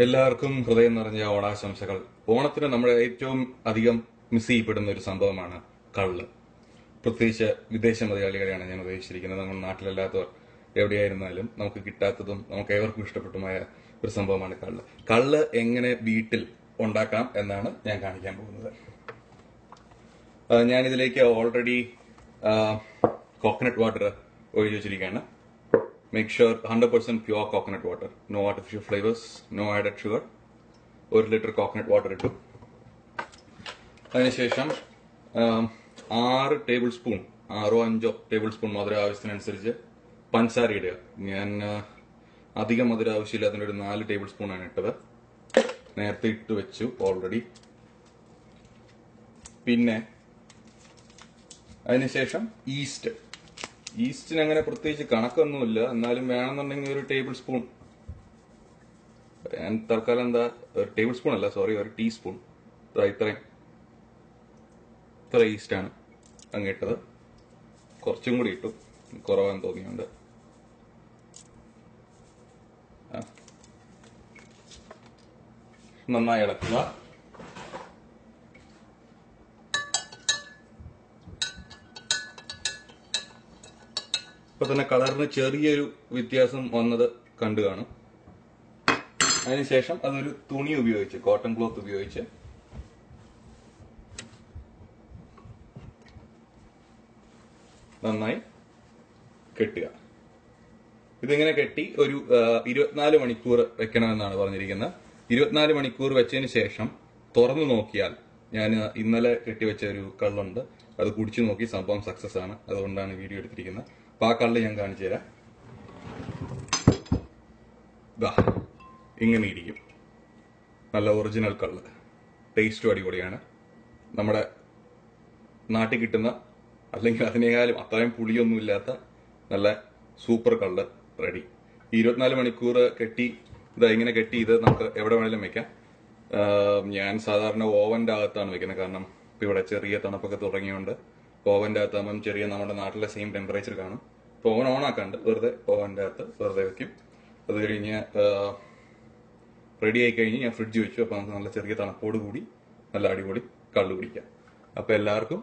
എല്ലാവർക്കും ഹൃദയം നിറഞ്ഞ ഓണാശംസകൾ. ഓണത്തിന് നമ്മൾ ഏറ്റവും അധികം മിസ് ചെയ്യപ്പെടുന്ന ഒരു സംഭവമാണ് കള്ള്. പ്രത്യേകിച്ച് വിദേശ മലയാളികളെയാണ് ഞാൻ ഉദ്ദേശിച്ചിരിക്കുന്നത്. നമ്മുടെ നാട്ടിലല്ലാത്തവർ എവിടെയായിരുന്നാലും നമുക്ക് കിട്ടാത്തതും നമുക്ക് ഏവർക്കും ഇഷ്ടപ്പെട്ടുമായ ഒരു സംഭവമാണ് കള്ള്. കള്ള് എങ്ങനെ വീട്ടിൽ ഉണ്ടാക്കാം എന്നാണ് ഞാൻ കാണിക്കാൻ പോകുന്നത്. ഞാനിതിലേക്ക് ഓൾറെഡി കോക്കനട്ട് വാട്ടർ ഒഴിച്ചു വെച്ചിരിക്കുകയാണ്. Sure hundred percent pure coconut water no artificial flavours no added sugar ഒരു ലിറ്റർ കോക്കനട്ട് വാട്ടർ ഇട്ടു. അതിനുശേഷം ആറ് ടേബിൾ സ്പൂൺ ആറോ അഞ്ചോ ടേബിൾ സ്പൂൺ മധുര ആവശ്യത്തിനനുസരിച്ച് പഞ്ചസാര ഇടുക. ഞാൻ അധികം മധുര ആവശ്യമില്ലാത്തതിന് ഒരു നാല് ടേബിൾ സ്പൂൺ ആണ് ഇട്ടത്. നേരത്തെ ഇട്ട് വെച്ചു ഓൾറെഡി പിന്നെ അതിനുശേഷം ഈസ്റ്റ് ഈസ്റ്റിന് അങ്ങനെ പ്രത്യേകിച്ച് കണക്കൊന്നുമില്ല. എന്നാലും വേണമെന്നുണ്ടെങ്കിൽ ഒരു ടേബിൾ സ്പൂൺ. ഞാൻ തൽക്കാലം എന്താ ഒരു ടേബിൾ സ്പൂൺ അല്ല സോറി ഒരു ടീസ്പൂൺ. ഇത്രയും. ഇത്ര ഈസ്റ്റാണ് അങ്ങ് ഇട്ടത് കുറച്ചും കൂടി ഇട്ടു. കുറവാന്ന് തോന്നിയുണ്ട്. നന്നായി ഇളക്കുക. ഇപ്പൊ തന്നെ കളറിന് ചെറിയൊരു വ്യത്യാസം വന്നത് കണ്ടു കാണും. അതിനുശേഷം അതൊരു തുണി ഉപയോഗിച്ച് കോട്ടൺ ക്ലോത്ത് ഉപയോഗിച്ച്. നന്നായി കെട്ടുക. ഇതിങ്ങനെ കെട്ടി ഒരു ഇരുപത്തിനാല് മണിക്കൂർ വെക്കണമെന്നാണ് പറഞ്ഞിരിക്കുന്നത്. ഇരുപത്തിനാല് മണിക്കൂർ വെച്ചതിന് ശേഷം തുറന്നു നോക്കിയാൽ ഞാൻ ഇന്നലെ കെട്ടിവെച്ച ഒരു കള്ളുണ്ട്. അത് കുടിച്ചു നോക്കി സംഭവം സക്സസ് ആണ്. അതുകൊണ്ടാണ് വീഡിയോ എടുത്തിരിക്കുന്നത്. അപ്പൊ ആ കള്ള് ഞാൻ കാണിച്ചു തരാം. ഇങ്ങനെ ഇരിക്കും. നല്ല ഒറിജിനൽ കള്ള്. ടേസ്റ്റും അടിപൊളിയാണ്. നമ്മുടെ നാട്ടിൽ കിട്ടുന്ന അല്ലെങ്കിൽ അതിനേക്കാളും അത്രയും പുളിയൊന്നും ഇല്ലാത്ത നല്ല സൂപ്പർ കള്ള് റെഡി ഇരുപത്തിനാല് മണിക്കൂർ കെട്ടി ഇതാ ഇങ്ങനെ കെട്ടി ഇത് നമുക്ക് എവിടെ വേണേലും വെക്കാം. ഞാൻ സാധാരണ ഓവന്റെ അകത്താണ് വെക്കുന്നത്. കാരണം ഇവിടെ ചെറിയ തണുപ്പൊക്കെ തുടങ്ങിയോണ്ട് ഓവന്റെ അകത്താകുമ്പം ചെറിയ നമ്മുടെ നാട്ടിലെ സെയിം ടെമ്പറേച്ചർ കാണും. അപ്പോൾ ഓവൻ ഓൺ ആക്കാണ്ട് വെറുതെ ഓവന്റെ അകത്ത് വെറുതെ വെക്കും. അത് കഴിഞ്ഞ് റെഡി ആയി കഴിഞ്ഞ് ഞാൻ ഫ്രിഡ്ജ് വെച്ചു. അപ്പൊ നമുക്ക് നല്ല ചെറിയ തണുപ്പോട് കൂടി നല്ല അടിപൊളി കള്ളു കുടിക്കാം. അപ്പൊ എല്ലാവർക്കും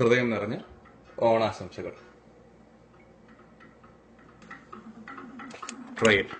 ഹൃദയം നിറഞ്ഞ ഓണാശംസകൾ. Try it